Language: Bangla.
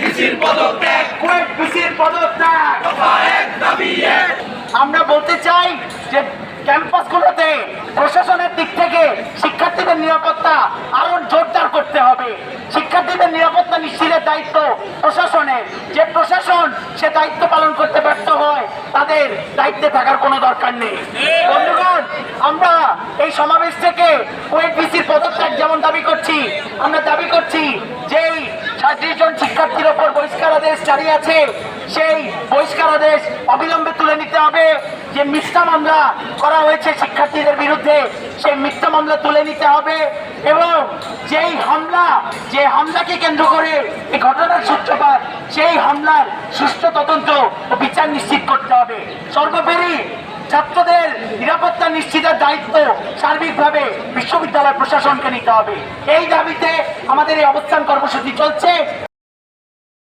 ভিসির পদত্যাগ। কুয়েট ভিসির পদত্যাগ। দফা এক দাবি এক। আমরা বলতে চাই যে ক্যাম্পাসগুলোতে প্রশাসনের দিক থেকে শিক্ষার্থীদের নিরাপত্তা আরও জোরদার করতে হবে। শিক্ষার্থীদের নিরাপত্তা নিশ্চিতের দায়িত্ব প্রশাসনের। যে প্রশাসন সে দায়িত্ব পালন করতে ব্যর্থ হয় তাদের দায়িত্বে থাকার কোনো দরকার নেই। আমরা এই সমাবেশ থেকে বিসির পদত্যাগ যেমন দাবি করছি, আমরা দাবি করছি যেই সাঁত্রিশ জন শিক্ষার্থীর ওপর বহিষ্কারাদেশ জারি আছে, সেই বহিষ্কারাদেশ অবিলম্বে তুলে নিতে হবে। যে মিথ্যা মামলা করা হয়েছে শিক্ষার্থীদের বিরুদ্ধে, সেই মিথ্যা মামলা তুলে নিতে হবে এবং যেই হামলা, যে হামলাকে কেন্দ্র করে এই ঘটনার সূত্রপাত, সেই হামলার সুষ্ঠু তদন্ত ও বিচার নিশ্চিত করতে হবে। সর্বোপরি ছাত্রদের নিরাপত্তা নিশ্চিতের দায়িত্ব সার্বিকভাবে বিশ্ববিদ্যালয় প্রশাসনকে নিতে হবে। এই দাবিতে আমাদের এই অবস্থান কর্মসূচি চলছে।